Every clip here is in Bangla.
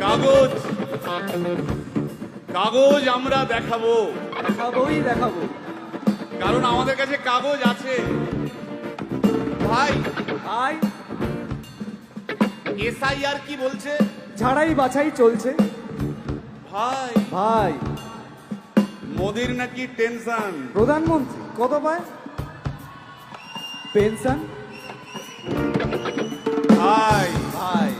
কাগজ। কাগজ আমরা দেখাবো। দেখাবোই দেখাবো। কারণ আমাদের কাছে কাগজ আছে। ভাই আই এসআইআর কি বলছে? ঝাড়াই বাছাই চলছে। ভাই। ভাই। মোদির নাকি টেনশন। প্রধানমন্ত্রী কত পায়? পেনশন। ভাই। ভাই।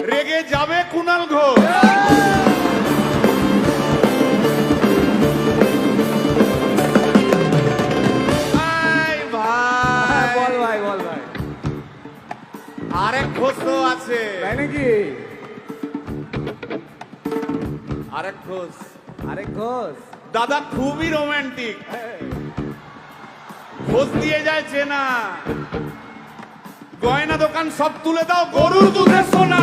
রেগে যাবে কুণাল ঘোষ। আরেক ঘোষ আছে। তাই নাকি? আরেক ঘোষ আরে ঘোষ দাদা খুবই রোমান্টিক ঘোষ দিয়ে যায় চেনা। গয়না দোকান সব তুলে দাও গরুর দুধের সোনা।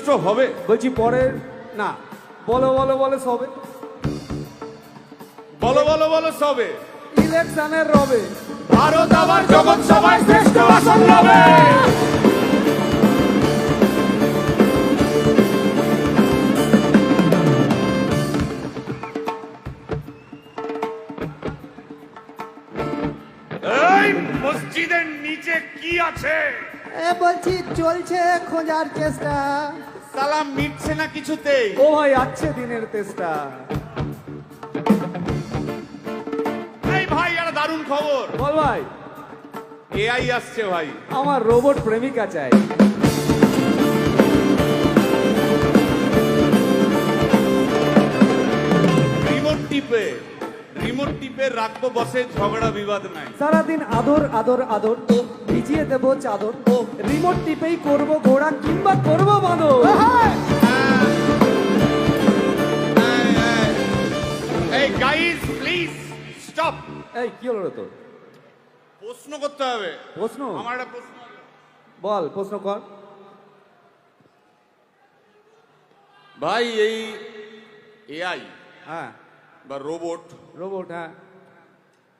রাষ্ট্র হবে। বলছি পরের না। বলো বলো বলো সবে। বলো বলো বলো সবে। ইলেকশনের রবে। ভারত আবার জগৎ সভায় শ্রেষ্ঠ আসন এই মসজিদের নিচে কি আছে? এ বলছি চলছে খোঁজার চেষ্টা। সালাম মিটছে না কিছুতে ও ভাই আছে দিনের তেষ্টা এই ভাই একটা দারুণ খবর। বল ভাই। এআই আসছে ভাই। আমার রোবট প্রেমিকা চাই। রাখব বসে ঝগড়া বিবাদ নাই। সারাদিন আদর আদর আদর তো ভিজিয়ে দেবো চাদর। রিমোট টিপেই করব ঘোড়া কিংবা করব বাঁদর এই গাইস প্লিজ স্টপ এই কি হলো তোর? প্রশ্ন করতে হবে। প্রশ্ন? আমার একটা প্রশ্ন বল প্রশ্ন কর। ভাই এই এআই হ্যাঁ। বা রোবট রোবট হ্যাঁ।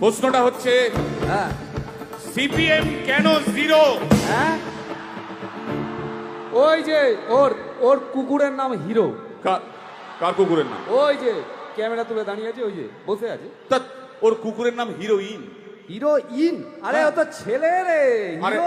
প্রশ্নটা হচ্ছে হ্যাঁ। সিপিএম কেন জিরো? হ্যাঁ? ওই যে ওর ওর কুকুরের নাম হিরো। কার কার কুকুরের নাম? ওই যে ক্যামেরা তুলে দাঁড়িয়ে আছে ওই যে বসে আছে। তা ওর কুকুরের নাম হিরোইন। হিরোইন? আরে ও তো ছেলে রে হিরো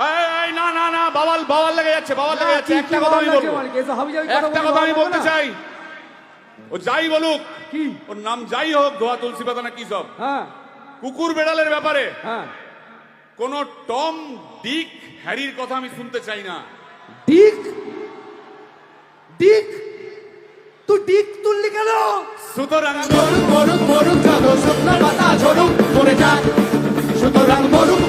না না না বাবাল বাবাল লেগে যাচ্ছে বাবাল লেগে যাচ্ছে। একটা কথা আমি বলব। একটা কথা আমি বলতে চাই। ও যাই বলুক কি? ওর নাম যাই হোক ধোয়া তুলসী পাতা না কি সব। হ্যাঁ। কুকুর বেড়ালের ব্যাপারে হ্যাঁ। কোন টম ডিক হ্যারির কথা আমি শুনতে চাই না। ডিক? ডিক? তুই ডিক তুললি কেন? সুতরাং মরুক মরুক মরুক যত শুকনো পাতা ঝরুক মরে যাক। সুতরাং মরুক